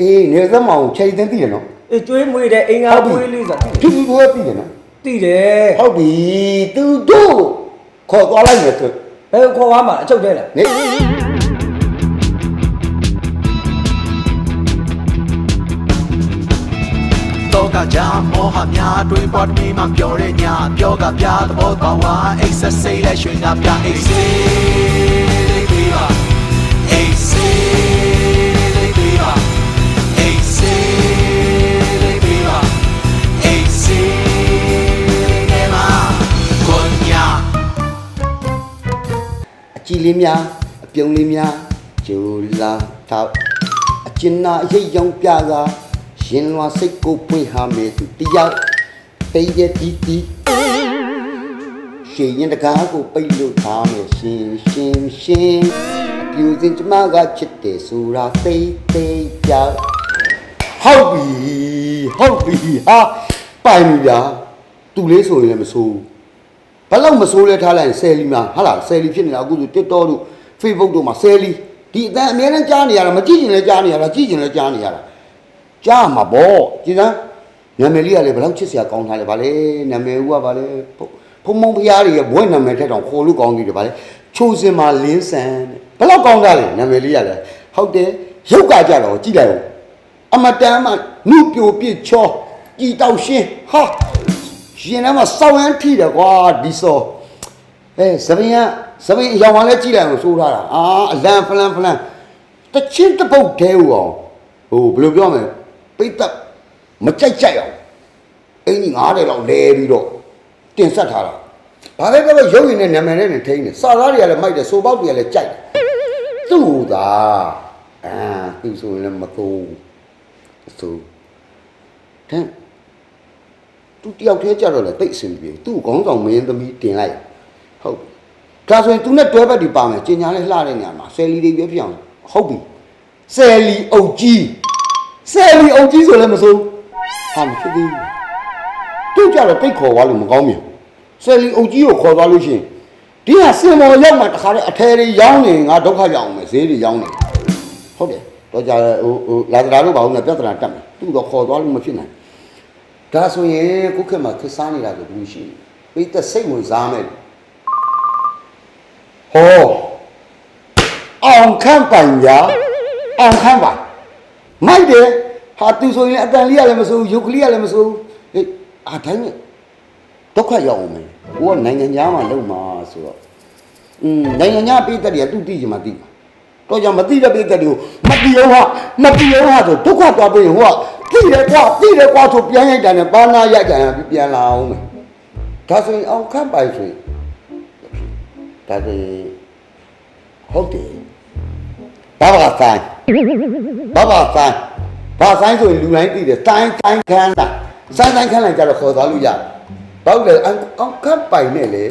အေးနေသက်မအောင်ချိန်သိမ်းသိတယ်နော်အေးကျွေးမွေးတယ်အင်္ဂါမွေးလေးဆိုတာသူသူကသိတယ်နော်သိတယ်ဟုတ်ပြီသူတို့ခေါ်သွားလိုက်မယ်ဆိုဘယ်ခေါ်သွားမှာအချုပ်ထဲလားနေတော့ကကြာမောဟများတွင်ပွားတည်းမှပြောတဲ့ညပြောကပြသဘောပါဝါအိတ်ဆက်စိတ်လက်ရွှင်ကပြအိတ်စိတ် ကြည်လေးများအပြုံးလေးများဂျူလာထောက်အကျဉ်းနာအရေးရောင်ပြကားရင်လွာစိတ်ကိုပွင့်ဟာမယ်သူတရားတိတ်ရဲ့တီးတီးရှင်ရင်တကားကိုပိတ်လို့ထားမယ်ရှင်ရှင်ရှင်အပြူစင်ကျမကချစ်တယ်ဆိုတာသိသိကြောက်ဟုတ်ပြီဟုတ်ပြီဟာပိုင်ပြီဗျာသူလေးဆိုရင်လည်းမဆိုးဘူး ဘယ်လောက်မဆိုးလဲထားလိုက်ရင်ဆယ်လီမှာဟာလားဆယ်လီဖြစ်နေတာအခုဆို TikTok တို့ Facebook တို့မှာဆယ်လီဒီအတန်းအများနဲ့ကြားနေရတာမကြည့်ရင်လည်းကြားနေရတာကြည့်ရင်လည်းကြားနေရတာကြားမှာပေါ့ကြည်စမ်းနာမည်လေးကလည်းဘယ်လောက်ချစ်စရာကောင်းထားလဲဗာလေနာမည်ဦးကဗာလေဖုံဖုံဖျားတွေရဲ့ဘွဲ့နာမည်ထက်တောင်ခေါ်လို့ကောင်းသေးတယ်ဗာလေချိုးစင်မှာလင်းဆန်တဲ့ဘယ်လောက်ကောင်းတာလဲနာမည်လေးကလည်းဟုတ်တယ်ရုပ်ကကြတော့ကြည့်လိုက်ဦးအမတန်မှနှုတ်ပြိုပြစ်ချောကြည်တောက်ရှင်းဟာ ရှင်ထဲမှာစောင်းရမ်းထိတယ်ကွာဒီစောအဲသပင်ကသပင်အရောင်ကလည်းကြည့်လိုက်အောင်စိုးထားတာအာအလန်ဖလန်ဖလန်တချင်းတစ်ပုတ်တဲဦးအောင်ဟိုဘယ်လိုပြောမလဲပိတ်သက်မကြိုက်ကြိုက်အောင်အင်းကြီး90လောက်လဲပြီးတော့တင်ဆက်ထားတာဘာလဲပြောရုပ်ရည်နဲ့နာမည်နဲ့နဲ့ထိန်းတယ်စာသားတွေကလည်းမိုက်တယ်ဆိုပေါက်တွေကလည်းကြိုက်တယ်သူ့သာအာသူဆိုရင်လည်းမသိုးဆိုတန်း သူတယောက်တည်းကြတော့လေတိတ်အဆင်ပြေသူ့ခေါင်းဆောင်မင်းသမီးတင်လိုက်ဟုတ်ဒါဆိုရင်သူနဲ့တွဲဘက်ဒီပါမယ်ကျင်ညာလေးလှတဲ့နေရာမှာဆယ်လီတွေပြောပြအောင်ဟုတ်ပြီဆယ်လီအုပ်ကြီးဆယ်လီအုပ်ကြီးဆိုလည်းမစိုးဟာမဖြစ်သေးဘူးသူကြတော့တိတ်ခေါ်သွားလို့မကောင်းမြန်ဆယ်လီအုပ်ကြီးကိုခေါ်သွားလို့ရှိရင်ဒီဟာစင်မော်ရောက်မှတခါတည်းအထဲတွေရောင်းနေငါဒုက္ခရောက်အောင်မယ်ဈေးတွေရောင်းနေဟုတ်တယ်တော့ကြာဟိုဟိုလာကြတာတို့ဘာလို့လဲပြဿနာတက်မယ်သူ့တော့ခေါ်သွားလို့မဖြစ်နိုင် ဒါဆိုရင်ကိုခက်မှာခက်စားနေတာဆိုဘူးရှိပိတ်သက်စိတ်ဝင်စားမယ်ဟောအောင်ခန့်ပိုင်ညာအောင်ခန့်ပိုင်မိုက်တယ်ဟာသူဆိုရင်လည်းအတန်လေးရလည်းမစိုးဘူးရုပ်ကလေးရလည်းမစိုးဘူးဟေးအာတိုင်းနဲ့ဒုက္ခရောက်အောင်မယ်ဟိုကနိုင်ငံသားမှာလုံမှာဆိုတော့อืมနိုင်ငံသားပိတ်သက်တွေကသူသိချင်မှသိမှာတော့ကြောင့်မသိတဲ့ပိတ်သက်တွေကိုမတိအောင်ဟာမတိအောင်ဟာဆိုဒုက္ခသွားပြီးဟိုက သိတယ်ကွာသိတယ်ကွာဆိုပြန်ရိုက်တယ်နဲ့ပါနာရိုက်တယ်ပြန်လာအောင်မယ်ဒါဆိုရင်အောင်ခန့်ပိုင်ဆိုရင်ဒါဆိုရင်ဟုတ်တယ်ဘာဘာဆိုင်ဘာဘာဆိုင်ဘာဆိုင်ဆိုရင်လူတိုင်းသိတယ်တိုင်းတိုင်းခန်းတာဆိုင်တိုင်းခန်းလိုက်ကြတော့ခေါ်သွားလို့ရတယ်ဘာလို့လဲအောင်ခန့်ပိုင်နဲ့လေ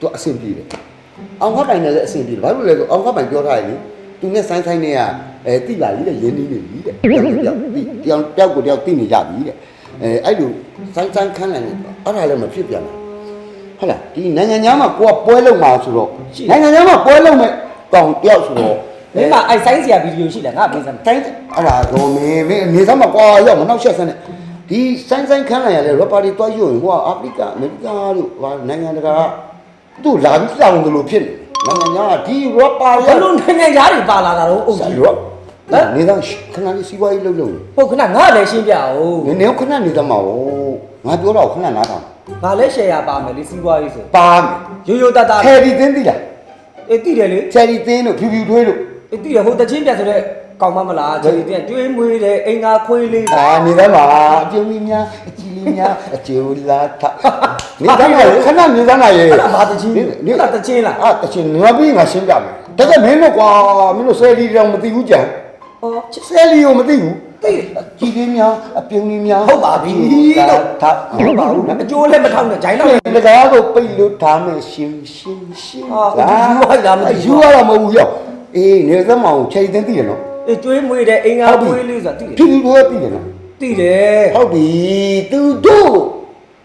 သူအဆင်ပြေတယ်အောင်ခတ်ပိုင်နဲ့လည်းအဆင်ပြေတယ်ဘာလို့လဲဆိုအောင်ခတ်ပိုင်ပြောထားတယ်လေ သူနဲ့ဆိုင်းဆိုင်းနဲ့ကအဲတိလာကြီးတဲ့ရင်းနှီးနေပြီတဲ့တယောက်တယောက်တိတယောက်တယောက်ကိုတယောက်တိနေကြပြီတဲ့အဲအဲ့လိုဆိုင်းဆိုင်းခန်းလိုက်နေအဲ့ဒါလည်းမဖြစ်ပြန်ဘူးဟုတ်လားဒီနိုင်ငံသားမှာကိုကပွဲလုံးမှာဆိုတော့နိုင်ငံသားမှာပွဲလုံးမဲ့ကောင်တယောက်ဆိုတော့မင်းကအိုက်ဆိုင်စရာဗီဒီယိုရှိလားငါပေးစမ်းတိုင်းအဲ့ဒါတော့မင်းမင်းနေသားမှာကွာရောက်မနောက်ဆက်ဆန်းနဲ့ဒီဆိုင်းဆိုင်းခန်းလိုက်ရလဲရပါတီတွားယူရင်ဟိုကအာဖရိကအမေရိကတို့ဟာနိုင်ငံတကာသူ့လာပြီးတောင်းတယ်လို့ဖြစ်နေ နိုင်ငံသားကဒီရပါရဘလို့နိုင်ငံသားတွေပါလာတာတော့အုပ်ဆာကြီးရောနေတော့ခဏလေးစီးပွားရေးလုပ်လို့ဟုတ်ခဏငါလည်းရှင်းပြအောင်နည်းနည်းခဏနေသမှာဟိုငါပြောတော့ခဏနားထောင်ငါလည်း share ပါမယ်လေစီးပွားရေးဆိုပါမရိုးရိုးတတ်တာယ်ချယ်ရီသင်းသိလားအေးတိတယ်လေချယ်ရီသင်းတို့ဖြူဖြူထွေးတို့အေးတိတယ်ဟိုတချင်းပြဆိုတဲ့ ကောင်းမမလားချေတီပြန်ကျွေးမွေးတယ်အင်္ဂါခွေးလေးအာနေသမှာအပြုံးကြီးများအကြည်လေးများအကျိုးလာထနေသမှာခဏနေသမှာရေအဲ့ဒါဘာတချင်းနေလဲအဲ့ဒါတချင်းလားအာတချင်းငါပြီးငါရှင်းပြမယ်တကယ်မင်းတို့ကွာမင်းတို့ဆယ်လီတောင်မသိဘူးကြံဟောဆယ်လီကိုမသိဘူးသိတယ်အကြည်လေးများအပြုံးကြီးများဟုတ်ပါပြီလို့ထဟုတ်ပါဘူးအကျိုးလည်းမထောက်နဲ့ဂျိုင်းတော့ဒီကားကိုပိတ်လို့ထားမယ်ရှင်ရှင်ရှင်ဟာယူလိုက်တာမသိဘူးယူရတာမဟုတ်ဘူးရောက်အေးနေသမအောင်ချိန်သိသိတယ်နော် အေးကျွေးမွေးတဲ့အင်္ဂါခွေးလေးဆိုတာသိတယ်ဖြူဖြူတော့သိတယ်နော်သိတယ်ဟုတ်ပြီသူတို့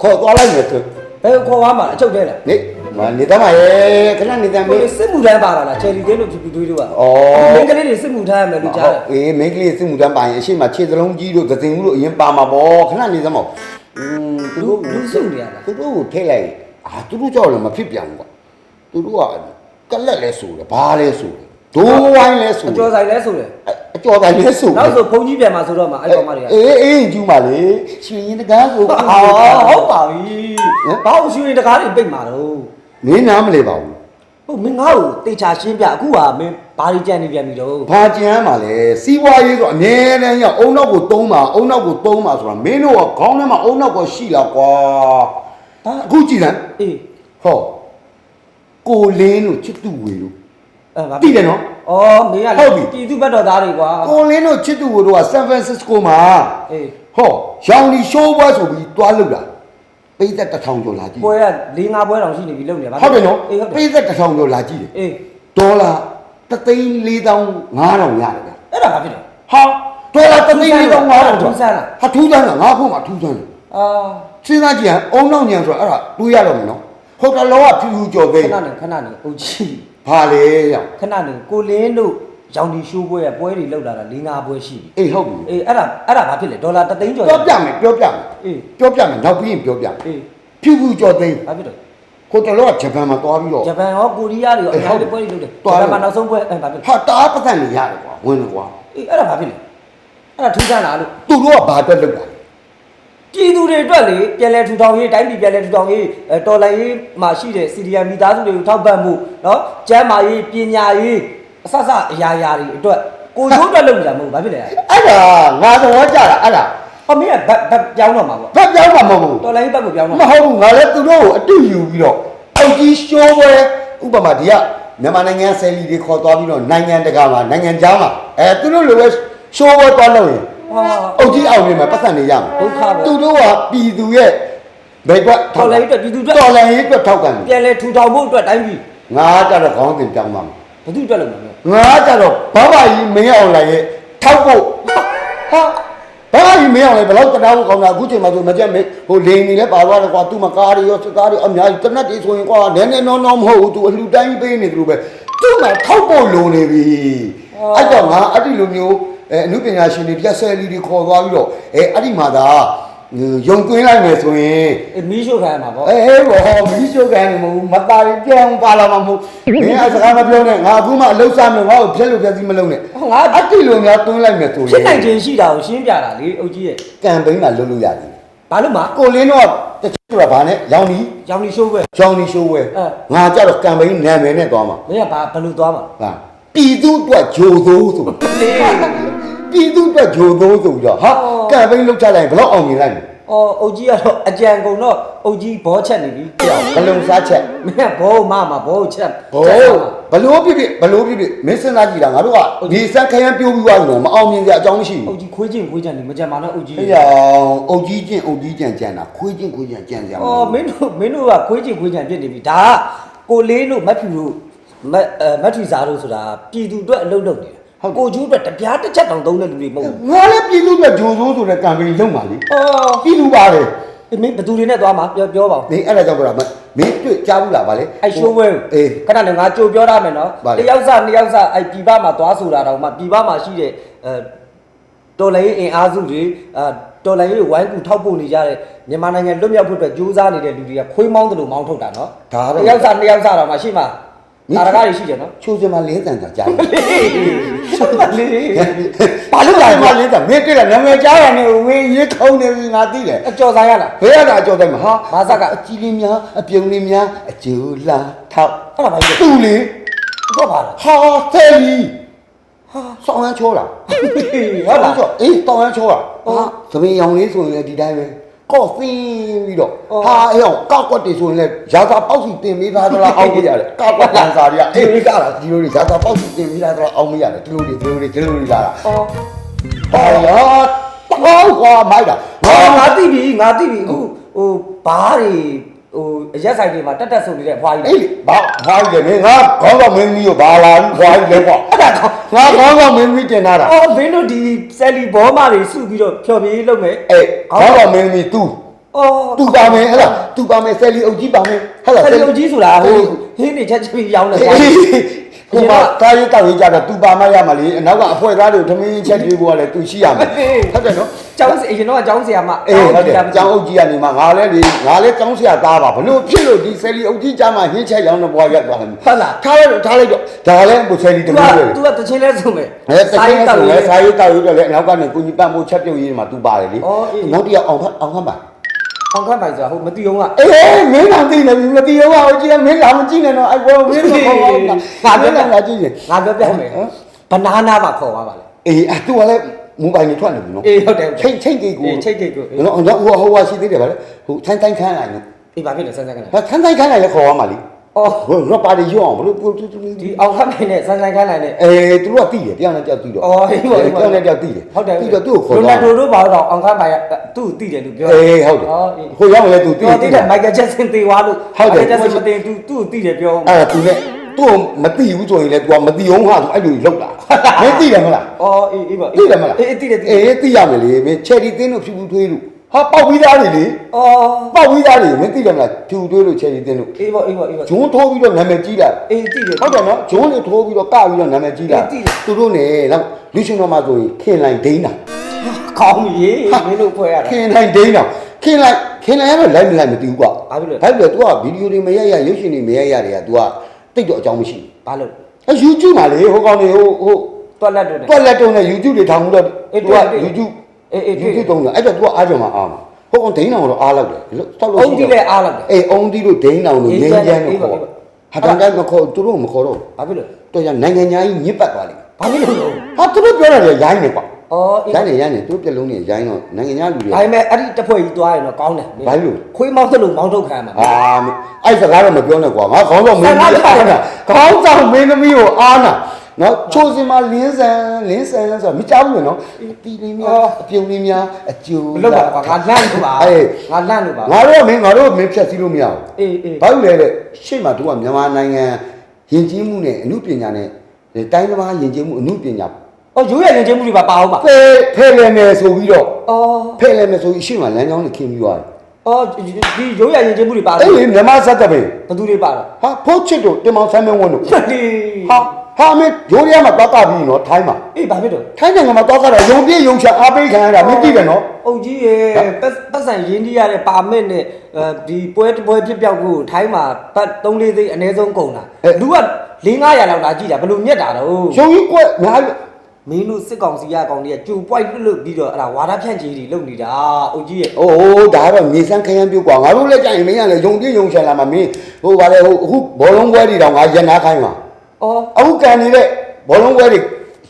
ခေါ်သွားလိုက်မယ်ဆိုဘယ်ခေါ်သွားမှာအချုပ်ထဲလားနေမနေသားမရဲ့ခဏနေသားကိုမေးလေစစ်မှုထမ်းပါလားလားချယ်ရီတင်းတို့ဖြူဖြူတွေးတို့ကဩမင်းကလေးတွေစစ်မှုထမ်းရမယ်လို့ကြားတယ်အေးမိန်းကလေးစစ်မှုတန်းပိုင်အရှိမခြေစလုံးကြီးတို့သစင်ဦးတို့အရင်ပါမှာပေါ့ခဏနေသားမอืมသူတို့လူစုနေရလားသူတို့ကိုထည့်လိုက်အာသူတို့ကြောက်လည်းမဖြစ်ပြန်ဘူးကွာသူတို့ကကလက်လဲဆိုတယ်ဘာလဲဆိုတယ် ဒိုးဝိုင်းလဲဆိုအတယ်ကျော်ဆိုင်လဲဆိုတယ်အကျော်တိုင်းလဲဆိုတယ်နောက်ဆိုဘုံကြီးပြန်มาဆိုတော့မှအဲ့ကောင်မတွေကအေးအေးကျူးပါလေရွှေရင်တကားကိုဟာဟုတ်ပါပြီဘာလို့ရွှေတကားတွေပိတ်မှာတော့မင်းနားမလဲပါဘူးဟုတ်မင်းငါ့ကိုတေချာရှင်းပြအခုကမင်းဘာတွေကြံနေပြန်ပြီတော့ဘာကြမ်းပါလဲစီးပွားရေးဆိုအမြဲတမ်းရောက်အုံနောက်ကိုတုံးပါအုံနောက်ကိုတုံးပါဆိုတာမင်းတို့ကခေါင်းထဲမှာအုံနောက်ကိုရှိလားကွာအခုကြည်စမ်းအေးဟောကိုလင်းတို့ချစ်သူဝေတို့ အဲ့ဘာသိတယ်နော်ဩမင်းကဟုတ်ပြီ ပြည်သူဘက်တော်သားတွေကွာကိုလင်းတို့ချစ်သူဝေတို့ကဆန်ဖရန်စစ္စကိုမှာအေးဟောရောင်လီရှိုးပွဲဆိုပြီးတွားလုပ်တာပိတ်သက်တစ်ထောင်ကျော်လာကြည့်ပွဲက၄၅ပွဲတောင်ရှိနေပြီလုံနေပါဟုတ်တယ်နော်အေးဟုတ်တယ်ပိတ်သက်တစ်ထောင်ကျော်လာကြည့်တယ်အေးဒေါ်လာ3သိန်း4တောင်း5000ရတယ်ဗျာအဲ့ဒါဘာဖြစ်လဲ ဟာဒေါ်လာ3သိန်း4တောင်း5000ထူးဆန်းလား ဟာထူးဆန်းလားငါခုမှထူးဆန်းတယ် အာစဉ်းစားကြည့်ဟမ်အုံနောက်ညံဆိုတာအဲ့ဒါတွေးရတော့မယ်နော်ဟုတ်တယ်လောကဖြူဖြူကြော်သိခန်းဏနဲ့ခဏနဲ့အုတ်ကြီး ဘာလဲရောက်ခဏနဲ့ကိုလင်းတို့ရောင်ဒီရှိုးပွဲကပွဲတွေလောက်လာတာ၄၅ပွဲရှိပြီအေးဟုတ်ပြီအေးအဲ့ဒါအဲ့ဒါဘာဖြစ်လဲဒေါ်လာ3သိန်းကျော်ပြောပြမယ်ပြောပြမယ်အေးပြောပြမယ်နောက်ပြီးရင်ပြောပြမယ်အေးဖြူဖြူကြော်သိန်းဘာဖြစ်လဲဟိုတယ်လောကဂျပန်မှာသွားပြီးတော့ဂျပန်ရောကိုရီးယားတွေရောအများကြီးပွဲတွေလုပ်တယ်သွားဂျတယ်ပန်မှာနောက်ဆုံးပွဲအဲ့ဘာဖြစ်လဲဟာတားပတ်သက်နေရတယ်ကွာဝင်တယ်ကွာအေးအဲ့ဒါဘာဖြစ်လဲအဲ့ဒါထူးဆန်းလားလို့သူတို့ကဘာအတွက်လုပ်တာလဲ ပြည်သူတွေအတွက်လေပြည်လဲထူထောင်ရေးတိုင်းပြည်ပြည်လဲထူထောင်ရေးတော်လှန်ရေးမှာရှိတဲ့စီဒီအမ်မိသားစုတွေကိုထောက်ပံ့မှုနော်ကျန်းမာရေးပညာရေးအဆအဆအရာရာတွေအတွက်ကိုရိုးအတွက်လုပ်နေတာမဟုတ်ဘာဖြစ်လဲအဲ့ဒါငါသဘောကျတာအဲ့ဒါဟောမင်းကဘတ်ဘတ်ပြောင်းတော့မှာပေါ့ဘတ်ပြောင်းမှာမဟုတ်ဘူးတော်လိုင်းဘတ်ကိုပြောင်းတော့မဟုတ်ဘူးငါလည်းသူတို့ကိုအတူယူပြီးတော့အောက်ကြီးရှိုးပွဲဥပမာဒီကမြန်မာနိုင်ငံဆယ်လီတွေခေါ်သွားပြီးတော့နိုင်ငံတကာမှာနိုင်ငံခြားမှာအဲသူတို့လိုပဲရှိုးပွဲသွားလုပ်ရင် အုတ်ကြီးအောင်နေမှာပတ်သက်နေရမှာဒုက္ခပဲသူတို့ကပြည်သူရဲ့ဘယ်ကွက်တော်လိုင်းရေးအတွက်ပြည်သူအတွက်တော်လိုင်းရေးအတွက်ထောက်ကန်တယ်ပြည်လဲထူထောင်ဖို့အတွက်တိုင်းပြည်ငါကြတော့ခေါင်းစဉ်ပြောင်းသွားမှာဘယ်သူအတွက်လုပ်မှာလဲငါကြတော့ဘာဘာကြီးမင်းအောင်လိုက်ရဲ့ထောက်ဖို့ဟာဘာဘာကြီးမင်းအောင်လိုက်ဘယ်တော့တရားဖို့ကောင်းတာအခုချိန်မှာဆိုမကြက်မေးဟိုလိန်နေလဲပါသွားတယ်ကွာသူမကားတွေရောစစ်သားတွေအများကြီးတနက်တွေဆိုရင်ကွာနည်းနည်းနောနောမဟုတ်ဘူးသူအလှူတိုင်းပေးနေသူလိုပဲသူ့မှာထောက်ဖို့လုံနေပြီအဲ့တော့ငါအဲ့ဒီလိုမျိုး အဲအမှုပညာရှင်တွေပြက်ဆယ်လီတွေခေါ်သွားပြီးတော့အဲအဲ့ဒီမှာသာယုံသွင်းလိုက်မယ်ဆိုရင်အေးမီးရှို့ခံရမှာပေါ့အေးဟဲ့ဘောမီးရှို့ကန်နေမဟုတ်ဘူးမသားရင်ပြောင်းပါလာမှာမဟုတ်မင်းအစကားမပြောနဲ့ငါအခုမှအလုပ်စားမယ်ငါ့ကိုဖြက်လို့ဖြက်စီမလုပ်နဲ့ဟောငါအတိလိုများတွန်းလိုက်မယ်ဆိုရင်ဖြစ်နိုင်ခြင်းရှိတာကိုရှင်းပြတာလေအုတ်ကြီးရဲ့ကံပိန်းမှာလွတ်လို့ရတယ်ဘာလို့မှာကိုလင်းတော့တချို့ကဘာနဲ့ရောင်နီရောင်ဒီရှိုးပွဲရောင်နီရှိုးဝဲအဲငါကြတော့ကံပိန်းနာမည်နဲ့သွားမှာမင်းကဘာဘယ်လိုသွားမှာဟာပြည်သူအတွက်ဂျိုသိုးဆိုလေ ပြည်သူအတွက်ဂျိုသိုးဆိုပြီးတော့ဟာအော်ကံပိန်းလောက်ချလိုက်ရင်ဘယ်တော့အောင်မြင်လိုက်မလဲအော်အုတ်ကြီးကတော့အကြံကုန်တော့အုတ်ကြီးဘောချက်နေပြီပြောင်းဘလုံစားချက်မင်းကဘောမမဘောချက်ဟိုဘလို့ဖြစ်ဖြစ်ဘလို့ဖြစ်ဖြစ်မင်းစဉ်းစားကြည့်တာငါတို့ကဒီစက်ခရမ်းပြိုးပြီးသွားရင်တော့မအောင်မြင်ကြအကြောင်းမရှိဘူးအုတ်ကြီးခွေးချင်းခွေးချင်နေမကြမ်းပါနဲ့အုတ်ကြီးအဲ့ရောင်အုတ်ကြီးချင်းအုတ်ကြီးကြံကြံတာခွေးချင်းခွေးချင်းကြံကြံအော်မင်းတို့မင်းတို့ကခွေးချင်းခွေးချင်ဖြစ်နေပြီဒါကကိုလေးတို့မက်ဖြူတို့မက်အဲမက်ထရီစာတို့ဆိုတာပြည်သူအတွက်အလုပ်လုပ်နေတာ ကိုကျိုးအတွက်တပြားတစ်ချက်တောင်သုံးတဲ့လူတွေမဟုတ်ဘူးငါလည်းပြည်သူ့အတွက်ဂျိုဆိုးဆိုတဲ့ကံပိန်းလုံးပါလေအော်ပြည်သူပါလေအေးမင်းဘယ်သူတွေနဲ့သွားမှာပြောပြောပါဦးနေအဲ့ဒါကြောင့်ပြောတာမမင်းတွေ့ကြားဘူးလားဗာလေအဲ့ရှိုးဝဲအေးခဏနဲ့ငါကြိုပြောရမယ်နော်ဗါလေတယောက်စနှစ်ယောက်စအဲ့ပြည်ပမှာသွားဆိုတာတော့မှပြည်ပမှာရှိတဲ့အဲတော်လိုင်းအင်အားစုတွေအဲတော်လိုင်းရေးဝိုင်းကူထောက်ပို့နေကြတဲ့မြန်မာနိုင်ငံလွတ်မြောက်ဖို့အတွက်ကြိုးစားနေတဲ့လူတွေကခွေးမောင်းတယ်လို့မောင်းထုတ်တာနော်ဒါတော့တယောက်စနှစ်ယောက်စတော့မှရှိမှာ အာရကားတွေရှိတယ်နော်ချိုးစမလင်းတန်တာကြားတယ်ဟုတ်ပါလေဘာလို့လဲမလင်းတန်မင်းတွေ့လားနာမည်ကြားရနေဝင်းရေးခေါင်းနေပြီငါသိတယ်အကျော်ဆိုင်ရလားဘယ်ရတာအကြောတယ်မဟာဘာစကအကြီးလေးများအပြုံလေးများအကျိုးလာထောက်အဲ့ဒါဘာကြီးလဲသူ့လေတော့ပါလားဟာဆယ်လီဟာဆောင်းရမ်းချောတာဟုတ်လားချောအေးတောင်းရမ်းချောတာဟုတ်ဟာသမင်ရောင်လေးဆိုရင်လည်းဒီတိုင်းပဲ ကော့ဖင်းပြီးတော့အော်ဟာအေးအောင်ကောက်ကွက်တွေဆိုရင်လည်းရာသာပေါက်စီတင်ပေးထားသလားအောက်မရတယ်ကောက်ကွက်လန်စာတွေကအေးဒီကလာဒီလိုတွေရာသာပေါက်စီတင်ပေးထားသလားအောက်မရတယ်ဒီလိုတွေဒီလိုတွေဒီလိုတွေလာတာအော်ဟာရာတောင်းကွာမိုက်တာဟောဟာငါသိပြီငါသိပြီအခုဟိုဘားတွေ ဟိုအရက်ဆိုင်တွေမှာတက်တက်ဆုံနေတဲ့အဖွားကြီးအေးဘာဘာကြီးလဲငါခေါင်းဆောင်မင်းကြီးကိုဘာလာဘူးဘာကြီးလဲကွာအဲ့ဒါကောငါခေါင်းဆောင်မင်းကြီးတင်လာတာအော်မင်းတို့ဒီဆယ်လီဘောမတွေစုပြီးတော့ဖြော်ပြေးလုပ်မယ်အေးခေါင်းဆောင်မင်းကြီး तू အော်သူပါမယ်ဟဲ့လားသူပါမယ်ဆယ်လီအုပ်ကြီးပါမယ်ဟဲ့လားဆယ်လုံးကြီးဆိုတာဟိုဟင်းနေချက်ချပြီးရောင်းတယ် ကွာဟိုမှာတာရေးတောက်ရေးကြတော့သူပါမရမှာလေအနောက်ကအဖွဲသားတွေထမင်းချက်တွေးဖို့ကလည်းသူရှိရမယ်ဟုတ်တယ်နော်ကျောင်းစီအရင်တော့ကျောင်းဆရာမအေးဟုတ်တယ်ကျောင်းအုပ်ကြီးကနေမှငါလည်းလေငါလည်းကျောင်းဆရာသားပါဘလို့ဖြစ်လို့ဒီဆယ်လီအုပ်ကြီးကြားမှာဟင်းချက်ရောင်းတဲ့ဘွားရက်သွားတယ်ထားလိုက်တော့ထားလိုက်တော့ဒါလည်းကိုဆယ်လီတသူကမျိုးပဲသူကတချင်းလဲဆိုမယ်အဲတကယ်ဆိုလဲစာရေးတောက်ရေးတော့လေအနောက်ကနေကိုကြီးပန့်ဖို့ချက်ပြုတ်ရေးမှာသူပါတယ်လေအော်အေးနောက်တစ်ယောက်အောင်ဖတ်အောင်ဖတ်ပါ အောင်ခတ်ပိုင်ဆိုတာဟိုမတိအောင်ကအေးမင်းလာသိနေပြီမသိရောအုပ်ကြီးကမင်းလာမကြည့်နဲ့တော့အဲ့ဘောမင်းတော့ခေါ်ပါဦးငါပြောလာကြည့်နေငါပြောပြမယ်ဘနာနာမှာခေါ်သွားပါလေအေးအဲ့သူကလည်းမိုဘိုင်းနဲ့ထွက်နေပြီနော်အေးဟုတ်တယ်ချိန်ချိန်ကြီးကိုအေးချိတ်ကိတ်ကိုနော်ဟိုဟိုဟိုရှိသေးတယ်ဗါလေဟိုထိုင်းတိုင်းခန်းလိုက်နော်အေးဘာဖြစ်လဲစမ်းစမ်းကလည်းဒါထိုင်းတိုင်းခန်းလိုက်လည်းခေါ်ရမှာလीအော် ဟိုတော့ပါရီရောအောင်ဘလို့ဒီအောင်ခတ်ပိုင်နဲ့စမ်းစမ်းခိုင်းလိုက်နဲ့အေးသူတို့ကတိတယ်တရားနဲ့ကြောက်တိတော့အော်ဟေးပါဟေးပါ တရားနဲ့ကြောက်တိတယ်ဟုတ်တယ်တိတော့သူ့ကိုခေါ်ရိုသွားနယ်ဒိုတို့ဘာလို့အောင်ခတ်ပိုင်ကသူ့ကိုတိတယ်လို့ပြောအေးဟုတ်တယ်အော်အေးဟိုရောက်လဲသူတိတော်တိတယ်မိုက်ကယ်ဂျက်ဆင်တေသွားလို့ဟုတ်တယ်ဂျက်ဆင်မတင်သူသူ့ကိုတိတယ်ပြောအဲ့ဒါသူလည်းသူ့ကိုမတိဘူးဆိုရင်လည်း तू ကမတိအောင်ဟာသူအဲ့လိုလောက်တာမင်းတိတယ်မလား အော်အေးအေးပါတိတယ်မလားအေးတိတယ်တိတယ် အေးတိရမယ်လေမင်းချယ်ရီတင်းတို့ဖြူဖြူထွေးလို့ ဟာပေါက်ပြီးသားတွေလေ အော် ပေါက်ပြီးသားတွေမင်းတိတယ်မလားဖြူထွေးလို့ချယ်ရီတင်းတို့ အေးပါအေးပါအေးပါ ဂျွန်းထိုးပြီးတော့နာမည်ကြီးလာ အေးတိတယ် ဟုတ်တယ်နော်ဂျွန်းလေးထိုးပြီးတော့ကပြီးတော့နာမည်ကြီးလာ အေးတိတယ် သူတို့နဲ့တော့လူရှင်တော်မှာဆိုရင်ခင်လိုက်ဒိန်းတာ ကောင်းပြီမင်းတို့ဖွဲ့ရတာ ခင်လိုက်ဒိန်းတာခင်လိုက်ခင်လိုက်ရတော့လိုက်မလိုက်မသိဘူးကွာ ဘာဖြစ်လဲ ဘာဖြစ်လဲ तू ကဗီဒီယိုတွေမရရရုပ်ရှင်တွေမရရတွေက तू ကတိတ်တော့အကြောင်းမရှိဘူး ဘာလို့ အဲ YouTube မှာလေဟိုကောင်တွေဟိုဟို တွက်လက်တို့နဲ့ တွက်လက်တုံးနဲ့ YouTube တွေထောင်ပြီးတော့ အေး तू တွေ့ က တွေ့ YouTube အေးအေးတွေ့ YouTube တုံးတယ်အဲ့တော့ तू ကအားကြမှာအားမှာဟိုကောင်ဒိန်းအောင်တော့အားလောက်တယ်ဒီလိုစောက်လို့အုံးကြီးလည်းအားလောက်တယ်အေးအုံးတီးလို့ဒိန်းအောင်လို့အေးငင်းချမ်းအေးလို့ပါခေါ်အေးပါဟာတန်တိုင်းမခေါ်သူတို့မခေါ်တော့ဘာဖြစ်လို့တော့ရနိုင်ငံညာကြီးညစ်ပတ်သွားလိမ့်ဘာဖြစ်လို့လဲဟာသူတို့ပြောရတယ်ရိုင်းနေကွာအော်အေးရိုင်းနေရိုင်းနေသူတို့ပြက်လုံးနေရိုင်းတော့နိုင်ငံညာလူတွေဒါပေမဲ့အဲ့ဒီတစ်ဖွဲ့ကြီးသွားရင်တော့ကောင်းတယ်ဘာလို့ခွေးမောင်းသလိုမောင်းထုတ်ခံရမှာအာအဲ့စကားတော့မပြောနဲ့ကွာငါခေါင်းဆောင်မင်းသမီးဆန္ဒပြတယ်ခေါင်းဆောင်မင်းသမီးကိုအားနာ နော်ချိုးစင်မလင်းဆန်လင်းဆန်ဆိုတာမကြောက်ဘူးနော်တီလင်းများအပြုံလေးများအကျိုးမလုပ်ပါကွာငါလန့်လို့ပါအေးငါလန့်လို့ပါငါတို့ကမင်းငါတို့ကမင်းဖြတ်စည်းလို့မရဘူးအေးအေးဘာလို့လဲတဲ့ရှေ့မှာတို့ကမြန်မာနိုင်ငံယဉ်ကျေးမှုနဲ့အမှုပညာနဲ့တိုင်းသမားယဉ်ကျေးမှုအမှုပညာအော်ရိုးရရင်ချင်းမှုတွေပါပါအောင်ပါဖဲဖဲလဲမယ်ဆိုပြီးတော့အော်ဖဲလဲမယ်ဆိုပြီးရှေ့မှာလမ်းကြောင်းနဲ့ခင်းပြီးသွားတယ်အော်ဒီရိုးရရင်ချင်းမှုတွေပါအဲ့လေမြန်မာစက်ကပင်ဘသူတွေပါတော့ဟာဖိုးချစ်တို့တင်မောင်ဆမ်းမင်းဝင်းတို့ဟာဒီ ဟာဟာမင်းရိုးရမှာတောက်ကပြီးနော်ထိုင်းမှာ အေးဘာဖြစ်တော့ ထိုင်းနိုင်ငံမှာတောက်ကတော့ယုံပြည့်ယုံချအားပေးခံရတာမင်းသိတယ်နော် အုတ်ကြီးရဲ့ပတ်ပတ်စံရင်းနှီးရတဲ့ပါမစ်နဲ့အဲဒီပွဲတစ်ပွဲဖြစ်ပြောက်ကိုထိုင်းမှာဘတ်3-4သိန်းအနည်းဆုံးကုန်တာလူက4-500လောက်လာကြည့်တာဘယ်လိုမြက်တာတော့ ယုံကြီးကွက်များလို့ မင်းတို့စစ်ကောင်စီရကောင်တွေကကျူပွိုက်လွတ်လွတ်ပြီးတော့အဲ့ဒါဝါဒဖြန့်ချီတွေလုပ်နေတာအုတ်ကြီးရဲ့ အိုးဒါကတော့မြေစမ်းခရမ်းပြုတ်กว่าငါတို့လည်းကြိုင်မင်းကလည်းယုံပြည့်ယုံချလာမှာမင်းဟိုဗါလေဟိုအခုဘောလုံးပွဲတွေတောင်ငါရန်နာခိုင်းမှာ အော်အခုကန်နေတဲ့ဘောလုံးပွဲတွေ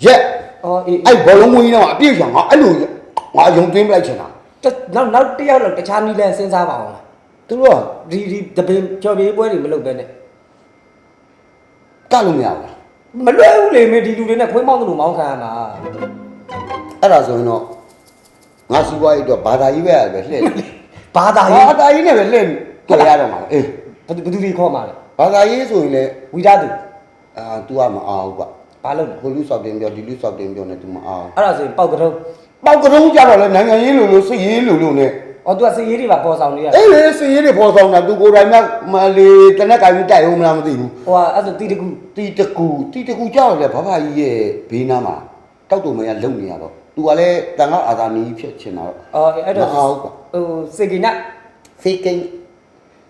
ရက်အော်အေးအဲ့ဘောလုံးမွေးတော့အပြည့်ချင်ငါအဲ့လိုငါယုံသွင်းပလိုက်ချင်တာနောက်နောက်တစ်ယောက်လောက်တခြားနည်းလမ်းစဉ်းစားပါအောင်လားသူတို့ကဒီဒီတပင်ကြော်ပြေးပွဲတွေမလုပ်ဘဲနဲ့ကတ်လို့မရဘူးလားမလွယ်ဘူးလေမင်းဒီလူတွေနဲ့ခွေးမောင်းသလိုမောင်းခံရမှာအဲ့ဒါဆိုရင်တော့ငါစီးပွားရေးအတွက်ဘာသာရေးပဲပဲလှည့်တယ်ဘာသာဘာရေးသာရေးနဲ့ပဲလှည့်ကြရတော့မှာလေအေးဘယ်သူဘယ်သူတွေခေါ်မှာလဲဘာသာရေးဆိုရင်လည်းဝီဒသူ အာ तू ကမအောင်ဘူးကွာ ဘာလုပ်လဲ ဟိုလူဆောက်တင်ပြောဒီလူဆောက်တင်ပြောနေ तू မအောင် အဲ့ဒါဆိုရင်ပောက်ကတော့ ပေါက်ကတုံးကြတော့လေနိုင်ငံရေးလိုလိုစစ်ရေးလိုလိုနဲ့ အော်သူကစီရေးတွေပါပေါ်ဆောင်နေရ အေးလေစစ်ရေးတွေပေါ်ဆောင်တာ तू ကိုယ်တိုင်ကမလေးတနက်ကကြီးတိုက်အောင်မလားမသိဘူး ဟိုကအဲ့ဆိုတီတကူ တီတကူတီတကူကြောက်လေဘာဘာကြီးရဲ့ဘေးနားမှာတောက်တူမရလုံနေရတော့ तू ကလည်းတန်ခါအာသာနီးဖြစ်ချင်တာတော့ အော်အဲ့တော့ မအောင်ကွာ ဟိုစေကိန စေကိန်း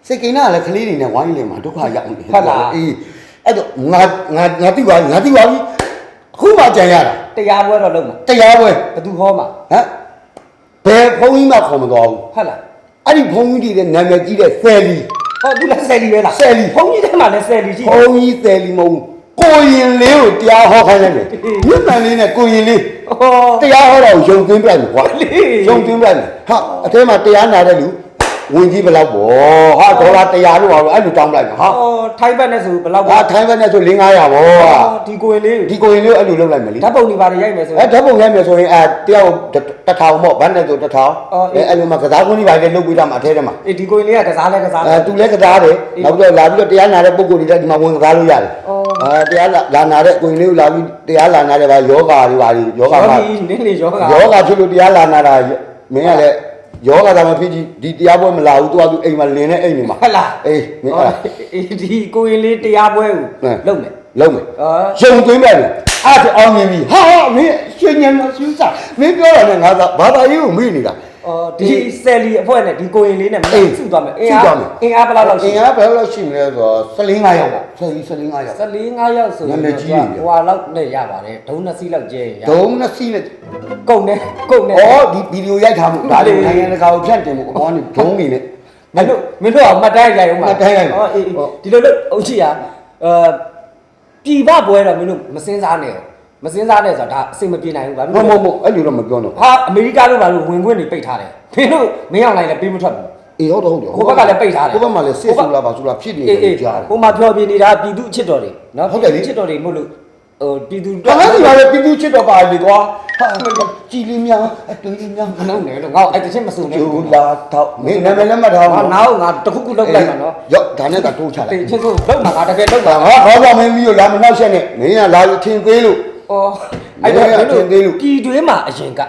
စေကိန်းကလည်းကလေးတွေနဲ့ဝိုင်းနေမှာဒုက္ခရောက်နေ ဟုတ်လား အေး အဲ့တော့ငါငါငါတိပါငါတိပါပြီအခုမှကြံရတာတရားပွဲတော့လုပ်မှာတရားပွဲဘသူဟောမှာဟမ်ဘယ်ဘုန်းကြီးမှခေါ်မသွားဘူးဟုတ်လားအဲ့ဒီဘုန်းကြီးတွေနဲ့နာမည်ကြီးတဲ့ဆယ်လီဟောသူလည်းဆယ်လီပဲလားဆယ်လီဘုန်းကြီးထဲမှာလည်းဆယ်လီရှိဘုန်းကြီးဆယ်လီမဟုတ်ဘူးကိုရင်လေးကိုတရားဟောခိုင်းလိုက်မယ်မြတ်တန်လေးနဲ့ကိုရင်လေးဟောတရားဟောတော့ယုံသွင်းပြလိုက်မယ်ကွာလေယုံသွင်းပြလိုက်မယ်ဟာအထဲမှာတရားနာတဲ့လူ ဝင်ကြီးဘယ်လောက်ပေါ့ဟာဒေါ်လာ100လို့ပါလို့အဲ့လိုတောင်းလိုက်မယ်ဟာအော်ထိုင်းဘက်နဲ့ဆိုဘယ်လောက်ဟာထိုင်းဘက်နဲ့ဆို4 500ပေါ့ဟာဒီကိုရင်လေးဒီကိုရင်လေးကိုအဲ့လိုလုပ်လိုက်မယ်လေဓာတ်ပုံတွေပါရိုက်မယ်ဆိုအဲဓာတ်ပုံရိုက်မယ်ဆိုရင်အဲတယောက်တစ်ထောင်ပေါ့ဗတ်နဲ့ဆိုတစ်ထောင်အော်အေးအဲအဲ့လိုမှကစားကွင်းကြီးပါလေလုပ်ပြီးတော့မှအထဲထဲမှာအေးဒီကိုရင်လေးကကစားလဲကစားအဲသူလည်းကစားတယ်အေးနောက်ပြီးတော့လာပြီးတော့တရားနာတဲ့ပုံကိုယ်တွေလည်းဒီမှာဝင်ကစားလို့ရတယ်အော်အဲတရားလာလာနာတဲ့ကိုရင်လေးကိုလာပြီးတရားလာနာတဲ့ဗာယောဂါတွေပါလေယောဂါယောမှာဂီနင်းနေယောဂယောဂါဖြစ်လို့တရားလာနာတာမင်းကလည်း ယောဂသာမဖြစ်ကြီးဒီတရားပွဲမလာဘူးသူကသူအိမ်မှာလင်းနေအိမ်နေမှာဟုတ်လားအေးမင်းအဲ့ဒါအေးဒီကိုရင်လေးတရားပွဲကိုဟမ်လုပ်မယ်လုံးမယ်အာရုံသွင်းမယ်လေအဲ့ဒါအောင်မြင်ပြီဟာဟာမင်းရှင်ညံမစူးစားမင်းပြောတာနဲ့ငါသာဘာသာရေးကိုမေ့နေတာ အော်ဒီဆယ်လီအဖွဲ့နဲ့ဒီကိုရင်လေးနဲ့မအေးင်းစုသွားမယ်အင်စုအားသွားမယ်အင်အားဘယ်လောက်လောက်အရှိင်အားဘယ်လောက်ရှိမလဲဆိုတော့14 5ယောက်ပေါ့14 15ယောက်14 5ယောက်ဆိုနာမည်ကြီးတွေဗျဟွာလောက်နဲ့ရပါတယ်ဒုံးနှစ်စီးလောက်ကျဲရဒုံနှစ်စီးနဲ့ကုန်နေကုန်နေဩဒီဗီဒီယိုရိုက်ထားမှုဒါလေးနိုင်ငံတကာကိုဖြန့်တင်မှုအပေါ်ကနေဒုံနေနဲ့မင်းတို့မင်းတို့အောင်မှတ်တမ်းရိုက်အောင်ပါမှတ်တမ်းရိုက်ပါဟောအေးအေးဟုတ်ဒီလိုလို့အုတ်ချီရအဲပြည်ပပွဲတော့မင်းတို့မစင်းစားနဲ့ရော မစင်းစားနဲ့ဆိုတာဒါအဆင်မပြေနိုင်ဘူးဗျာမဟုတ်မဟုတ်မဟုတ်အဲ့လိုတော့မပြောတော့ဟာအမေရိကတို့ဘာလို့ဝင်ခွင့်တွေပိတ်ထားတယ်မင်းတို့မင်းအောင်လိုက်လည်းပေးမထွက်ဘူးအေးဟုတ်တော့ဟုတ်တယ်ဟိုဘက်ကလည်းပိတ်ထားတယ်ဟိုဘက်မှာလည်းစစ်ဆူလာပါဆူလာဖြစ်နေတအေးအေးယ်ကြားတယ်ဟိုမှာဖြောပြနေတာပြည်သူအချစ်တော်တွေနော်ဟုတ်တယ်လေပြည်သူအချစ်တော်တွေမို့လို့ဟိုပြည်သူ။ဒါမှမဟုတ်ပြည်သူချစ်တော့ပါလေကွာ။ဟာကြည်လင်းများအတွေးလေးများမနှုတ်နဲ့လို့ငါ့ကိုအဲ့တချင်းမစုံနဲ့ကျိုးလာတော့မင်းနာမည်လည်းမထားငါဘူးနားကိုငါတခုခုလောက်လိုက်မှာနော်ရော့ဒါနဲ့ကတိုးချလိုတေက်ချင်းဆိုလောက်မှာငါတကယ်လောက်။ဒါမှာငါခေါင်းဆောင်မင်းကြီးကိုလာမနှောက်ရှက်နဲ့မင်းကလာလို့ထင်သေးလို့ အော်အဲ့တော့မင်းမင်းကတို့ထင်သေးလို့ပြည်တွင်းမှာအရင်က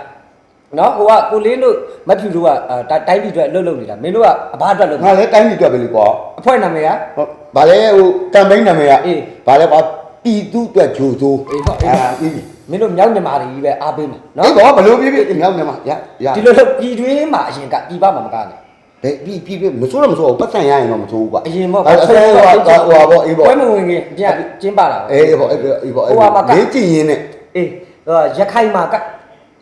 နော်ဟိုကကိုလင်းတို့မဖြူတို့ကအာတိုင်းပြည်အတွက်လှုပ်လှုပ်နေတာမင်းတို့ကအဘအတွက်လှုပ်ငါလည်းတိုင်းပြည်တွက်ပဲလေကွာအဖွဲ့နာမည်က။ဟုတ်ဗာလဲဟိုကမ်ပိန်းနာမည်ကအေးဗာလဲကွာပြည်သူတွက်ဂျိုဆိုအေးဟုတ်အေးအာအေးမင်းတို့မြောက်မြန်မာတွေကြီးပဲအားပေးမှာနော်နော်တော့ဘလို့ပြပြမြောက်မြန်မာရရဒီလိုလို့ပြည်တွင်းမှာအရင်ကပြည်ပမှာမကားနဲ့ ဘယ်ပြည်ပြည်မစိုးတော့မစိုးဘူးပတ်စံရရင်တော့မစိုးဘူးကွာအရင်ပေါ့အဲ့အစဲဟိုဟိုဘောအေးဘောပွဲမဝင်ခင်ပြန်ကျင်းပတာအေးဘောအေးဘောအေးဘောဟိုဟာမှာကလေးကြည့်ရင်နဲ့အေးဟိုရခိုင်မှာက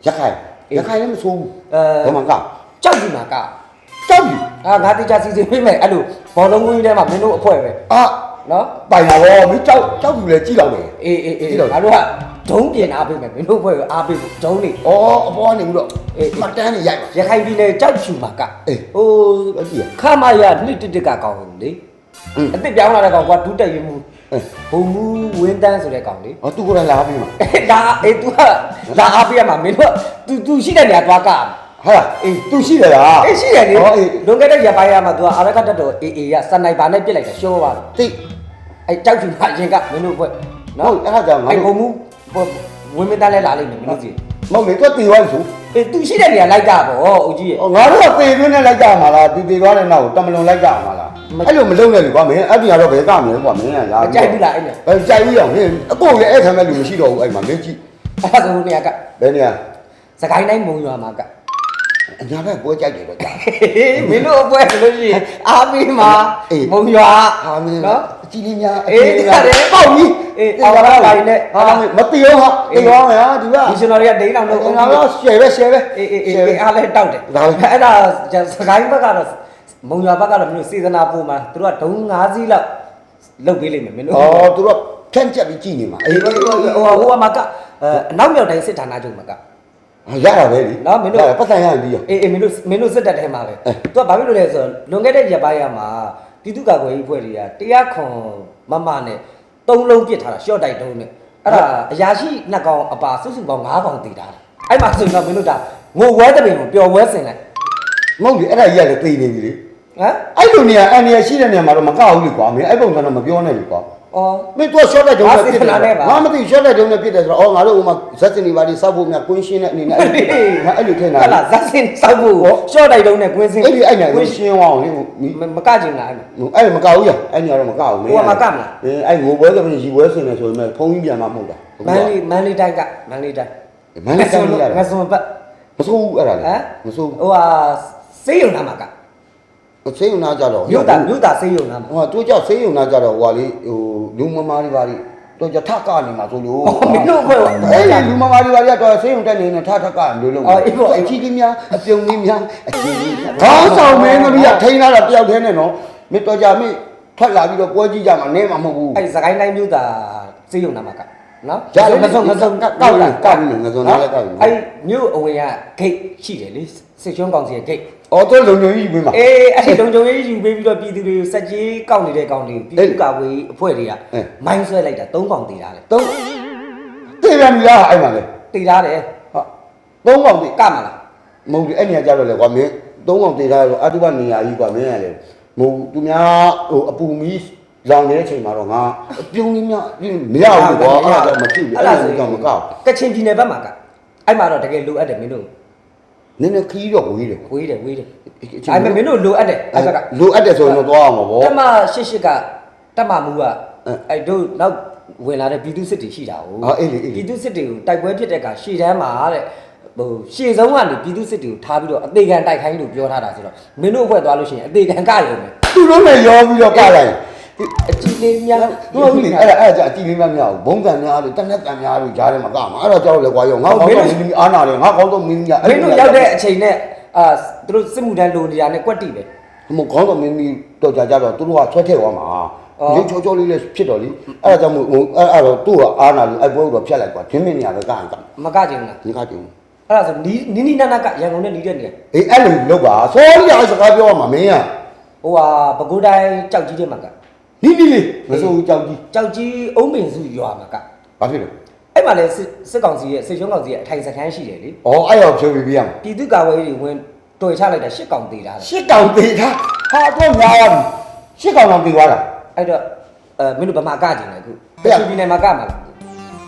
ရခိုင်ရခိုင်လည်းမစိုးဘူးအဲဘယ်မှာကကြောက်ဒီမှာကကြောက်ပြီအာငါတိကျစီစဉ်ပေးမယ်အဲ့လိုဘောလုံးကွင်းထဲမှာမင်းတို့အဖွဲ့ပဲအာနော်ပိုင်လာဘောမင်းကြောက်ကြောက်ပြီလေကြည့်တော့မယ်အေးအေးအေးကြည့်တော့ငါတို့က ဒုံးပြင်အားပေးမယ်မင်းတို့အဖွဲ့ကိုအားပေးဖို့ဒုံးနေ ဩအပေါ်ကနေပြီးတော့ အေး မှတ်တမ်းနေရိုက်ပါ ရခိုင်ပြည်နယ်ကြောက်ချူမှာက အေး ဟို အကြည့်ရ ခမရနှစ်တစ်တစ်ကကောင်းတယ်လေ อืม အစ်စ်ပြောင်းလာတဲ့ကောင်ကဒုတက်ရမှု အေး ဘုံမူဝင်းတန်းဆိုတဲ့ကောင်လေ ဟောသူကိုယ်တိုင်လာပြီးမှာ ဒါအေး तू ကလာအားပေးရမှာမင်းတို့ तू तू ရှိတဲ့နေရာသွားက ဟာအေးသူရှိတယ်လား အေးရှိတယ်လေ ဟောအေး လွန်ခဲ့တဲ့ရက်ပိုင်းကမှ तू အာရကတက်တော်အေးအေးရစနိုက်ပါနဲ့ပြစ်လိုက်တာရှောသွားတယ် တိတ် အဲကြောက်ချူမှာအရင်ကမင်းတို့အဖွဲ့ ဟုတ်အဲ့ဒါကြောင့်ငါ အဲ တို့ ဘုံမူ ဝင်းမတန်းလဲလာလိမ့်မယ်မင်းတို့စီမဟုတ်လေသူတေသွားပြီဆိုအေး तू ရှိတဲ့နေရာလိုက်တာပေါ့ဦးကြီးရဲ့ဩငါတို့ကတေသွင်းနဲ့လိုက်ကြမှာလားသူတေသွားတဲ့နောက်ကိုတမလွန်လိုက်ကြမှာလားအဲ့လိုမလုပ်နဲ့လေကွာမင်းအဲ့ဒီကတော့ဘယ်ကမလဲကွာမင်းကလာအကြိုက်ဘူးလားအဲ့နဲ့ ဘယ်ကြိုက်ဘူးရောမင်းအကိုလည်းအဲ့ခံမဲ့လူမရှိတော့ဘူးအဲ့မှာမင်းကြည့်အဲ့ဒါဆိုနေရာကဘယ်နေရာ စကိုင်းတိုင်းမုံရွာမှာက အညာဘက်ပွဲကြိုက်တယ်တော့ကြာမင်းတို့အဖွဲ့ဆိုလို့ရှိရင်အားပေးမှာအေးမုံရွာဟာမင်းနော်အကြည့်လေးများအေးတရားတယ်ပေါ့ကြီးအေးအောင်ပါပါနဲ့ဟာမတီရောဟာတေရောမယ်ဟာဒီကဒီရှင်တော်တွေကဒိန်းအောင်လို့ငါတော့ရှယ်ပဲရှယ်ပဲအေးအေးအေးအေးအားလဲတောက်တယ်ဒါပဲအဲ့ဒါစကိုင်းဘက်ကတော့မုံရွာဘက်ကတော့မင်းတို့စေတနာပို့မှာသူတို့ကဒုံ၅စီးလောက်လုတ်ပေးလိမ့်မယ်မင်းတို့ဩသူတို့ဖြန့်ချက်ပြီးကြည့်နေမှာအေးဟိုဟိုဟိုမှာကအနောက်မြောက်တိုင်းစစ်ဌာနချုပ်မှာက ရတာပဲလေနော်မင်းတို့ပတ်စံရရင်ပြီးရောအေးအေးမင်းတို့မင်းတို့စစ်တပ်ထဲမှာပဲအဲသူကဘာဖြစ်လို့လဲဆိုတော့လွန်ခဲ့တဲ့ရက်ပိုင်းရမှာပြည်သူ့ကာကွယ်ရေးအဖွဲ့တွေကတရားခွန်မမနဲ့သုံးလုံးပစ်ထားတာရှော့တိုက်တုံးနဲ့အဲ့ဒါအရာရှိနှစ်ကောင်အပါစုစုပေါင်း၅ကောင်တည်ထားတာအဲ့မှာဆိုတော့မင်းတို့ဒါငိုဝဲတဲ့ပင်ကိုပျော်ဝဲစင်လိုက်မဟုတ်လေအဲ့ဒါကြီးကလည်းသိနေပြီလေဟမ်အဲ့လိုနေရာအန်ရရှိတဲ့နေရာမှာတော့မကောက်ဘူးလေကွာမင်းအဲ့ပုံစံတော့မပြောနဲ့လေကွာ အော်မင်းတို့ရှော့တဲ့ဂျုံနဲ့ပြစ်တယ်ငါစေတနာနဲ့ပါငါမသိရှော့တဲ့ဂျုံနဲ့ပြစ်တယ်ဆိုတော့အော်ငါတို့ဥမာဇက်စင်ဒီပါတီစောက်ဖို့မြကွင်းရှင်းတဲ့အနေနဲ့အဲ့လိုငါအဲ့လိုထင်တာဟလာဇက်စင်စောက်ဖို့ရှော့တိုက်တုံးနဲ့ကွင်းစင်အဲ့ဒီအဲ့နဲ့ကွင်းရှင်းသွားအောင်လေမမကကြင်လားအဲ့မှာအဲ့မကောက်ဘူးရအဲ့ညတော့မကောက်ဘူးဟိုကမကောက်မလားအင်းအဲ့ငိုပွဲဆိုရင်ရီပွဲဆင်နေဆိုရင်ဖုန်းကြီးပြန်มาမဟုတ်တာမန်လီမန်လီတိုင်းကမန်လီတိုင်းမန်လေးတိုင်းရငါတာစုံပတ်မဆိုးဘူးအဲ့ဒါလေဟမ်မဆိုးဟိုဟာစေးရုံနာမှာက ဘူးဆေးရုံနာကြတော့မြို့သားမြို့သားစေးရုံနာမှာဟိုတို့ကြောက်ဆေးရုံနာကြတော့ဟိုလေဟိုလူမမားတွေပါလိတော့ကြထကနေမှာဆိုလို့မင်းတို့အဖွဲ့ကအဲ့ဒီလူမမားတွေပါလိကတော့ဆေးရုံတက်နေနေထထကနေလို့လုံးအချီလေးများအပြုံလေးများအချီလေးခေါင်းဆောင်မင်းတို့ကထိန်းလာတာတယောက်တည်းနဲ့နော်မင်းတော့ကြမင်းထွက်လာပြီးတော့ပွဲကြည့်ကြမှာနဲမှာမဟုတ်ဘူးအဲ့စကိုင်းတိုင်းမြို့သားစေးရုံနာမှာကနော်ရလေငါစုံငါစုံကောက်ကောက်လိုက်ကောက်ပြီးငါစုံနားလည်းကောက်ပြီးအဲ့မြို့အဝင်ကဂိတ်ရှိတယ်လေ စစ်ချုံးကောင်စီရဲ့ဂိတ်အော်တော့လုံလုံကြီးဝင်မှာ အေးအဲ့ဒီတုံကြုံရေးယူပေးပြီးတော့ပြည်သူတွေကိုစက်ကြီးကောက်နေတဲ့ကောင်တွေပြည်သူ့ကာကွယ်ရေးအဖွဲ့တွေကအဲမိုင်းဆွဲလိုက်တာ၃ကောင်တည်ထားတယ်တော့တေးပြန်ပြီလားအဲ့မှာလေတည်ထားတယ်ဟာသုံးကောင်တေးကမလားမဟုတ်ဘူးအဲ့နေရာကြတော့လေကွာမင်းသုံးကောင်တေးထားတော့အတုပနေရာကြီးကွာမင်းရတယ်မဟုတ်ဘူးသူများဟိုအပူမီးလောင်နေတဲ့အချိန်မှာတော့ငါအပြုံးကြီးများမရဘူးကွာအဲ့ဒါတော့မဖြစ်ဘူးအဲ့ဒါဆိုတော့မကောက်ကချင်ပြည်နယ်ဘက်မှာကအဲ့မှာတော့တကယ်လိုအပ်တယ်မင်းတို့ နည်းနည်းခီးတော့ဝေးတယ်ဝေးတယ်ဝေးတယ်ဒါပေမဲ့မင်းတို့လိုအပ်တယ်အဲ့ဘက်ကလိုအပ်တယ်ဆိုရင်တော့သွားအောင်ပါဗောတက်မရှစ်ရှစ်ကတက်မမူကအဲအဲ့တို့နောက်ဝင်လာတဲ့ပြည်သူစစ်တွေရှိတာ哦အာအေးလေအေးလေပြည်သူစစ်တွေကိုတိုက်ပွဲဖြစ်တဲ့ကရှေ့တန်းမှာတဲ့ဟိုရှေ့ဆုံးကနေပြည်သူစစ်တွေကိုထားပြီးတော့အသေးခံတိုက်ခိုင်းလို့ပြောထားတာဆိုတော့မင်းတို့ဘွဲ့သွားလို့ရှိရင်အသေးခံကရုံပဲသူတို့နဲ့ရောပြီးတော့ကလိုက် အကြီးလေးများသူတို့လေအဲ့ဒါအဲ့ဒါကြအကြည့်လေးမများဘူးဘုံကံများလို့တနက်ကံများလို့ကြားထဲမှာကမှာအဲ့ဒါကြောက်လေကွာရောငါကောင်းတော့မင်းမီအားနာတယ်ငါကောင်းတော့မင်းမီမင်းတို့ရောက်တဲ့အချိန်နဲ့အာသူတို့စစ်မှုတန်းလိုနေတာနဲ့ကွက်တိပဲမကောင်းတော့မင်းမီတော့ကြကြတော့သူတို့ကဆွဲထည့်သွားမှာရုပ်ချောချောလေးလေးဖြစ်တော့လေအဲ့ဒါကြောင့်မို့အဲ့အဲ့တော့သူ့ကအားနာလို့အဲ့ဘွဲတော့ဖြတ်လိုက်ကွာဒင်းမင်းနေရပဲကံကံမကကြဘူးလားဒီကကြည့်အဲ့ဒါဆိုနီးနီးနီးနားနားကရန်ကုန်နဲ့နီးတဲ့နေရာအေးအဲ့လိုလုပ်ပါစောရီအားစကားပြောရမှာမင်းကဟိုဟာပဲခူးတိုင်းကြောက်ကြီးတဲ့မှာက နီးနီးလေးမစိုးကြောက်ကြီးကြောက်ကြီးအုံးပင်စုရွာမှာကဘာဖြစ်လဲအဲ့မှာလည်းစစ်စစ်ကောင်စီရဲ့စစ်ရှုံးကောင်စီရဲ့အထိုင်စခန်းရှိတယ်လေဩအဲ့ရောဖြိုးပြီးပြရမှာပြည်သူ့ကာကွယ်ရေးတွေဝင်တွေ့ချလိုက်တာရှစ်ကောင်သေးတာလေရှစ်ကောင်သေးတာဟာတော့များပါပြီရှစ်ကောင်တော့ပြီးသွားတာအဲ့တော့အဲမင်းတို့ဗမာကကြင်တယ်အခုဘယ်ပြည်ပြည်နယ်မှာကမှာ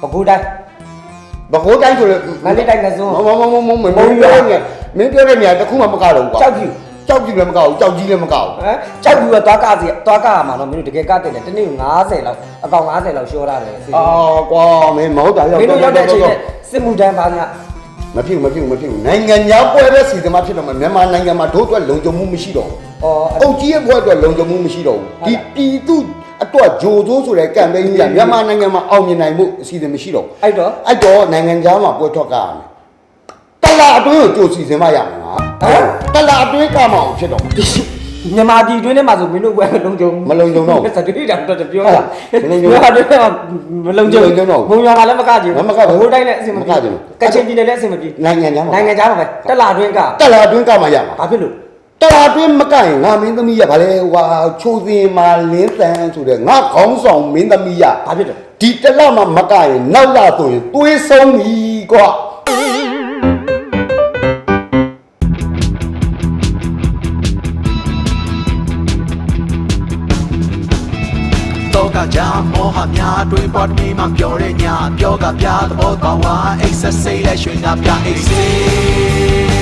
ပဲခူးတိုင်းဘကိုးတိုင်းဆိုလေမန္တလေးတိုင်းကစွန်းမမမမမမမင်းပြောတဲ့နေမင်းပြောတဲ့နေရာတစ်ခုမှမကတော့ကွာကြောက်ပြူ ကြောက်ကြည့်လည်းမကောက်ဘူးကြောက်ကြီးလည်းမကောက်ဘူးဟမ်ကြောက်ပြူကသွားကစီသွားကရမှာတော့မင်းတို့တကယ်ကတဲ့တယ်တနေ့90လောက်အကောင်90လောက်ရှောထားတယ်စစ်အာကွာမင်းမဟုတ်တာရောက်မင်းတို့ရောက်တဲ့အချိန်နဲ့စစ်မှုတန်းပါညာမဖြစ်ဘူးမဖြစ်ဘူးမဖြစ်ဘူးနိုင်ငံညာပွဲပဲစီသမားဖြစ်တော့မှမြန်မာနိုင်ငံမှာတို့အတွက်လုံခြုံမှုမရှိတော့ဘူးအော်အုတ်ကြီးရဲ့ဘွဲအတွက်လုံခြုံမှုမရှိတော့ဘူးဟုတ်ဒီလားပြည်သူအတွက်ဂျိုသိုးဆိုတဲ့ကမ်ပိန်းကြီးကမြန်မာနိုင်ငံမှာအောင်မြင်နိုင်မှုအစီအစဉ်မရှိတော့ဘူးအဲ့တော့အဲ့တော့နိုင်ငံခြားမှာပွဲထွက်ကရမယ်တ လာအတွင်းကိုကြိုစီစဉ်မရမှာဟမ်တလာအတွင်းကမအောင်ဖြစ်တော့မှာ မြန်မာပြည်တွင်းထဲမှာဆိုမင်းတို့ဘယ်လုံခြုံမလုံခြုံတော့ဘူးစတူဒီတောင်တော့ပြောတာမလုံခြုံမြန်မာပြည်ထဲမှာမလုံခြုံမလုံခြုံတော့ဘူးဘုံရွာကလည်းမကကြဘူးမကဘူးဘိုးတိုင်းလည်းအဆင်မမပြေကကြဘူးကချင်ပြည်နယ်လည်းအဆင်မပြေနိုင်ငံခြားမှာနိုင်ငံခြားမှာပဲတက်လာတွင်းကတလာအတွင်းကမှရမှာဘာဖြစ်လို့တလာအတွင်းမကရင်ငါမင်းသမီးရဗါလေဟွာချိုးစင်မာလင်းတန်းဆိုတဲ့ငါခေါင်းဆောင်မင်းသမီးရဘာဖြစ်လို့ဒီတလမှမကရင်နောက်လာဆိုရင်သွေးဆုံးပြီကွာ မောဟများတွင်ပေါ်တမီမှပြောတဲ့ညပြောကပြသဘောပေါက်ဝါအိတ်ဆက်စိတ်လဲရွှင်ကပြအိတ်စေး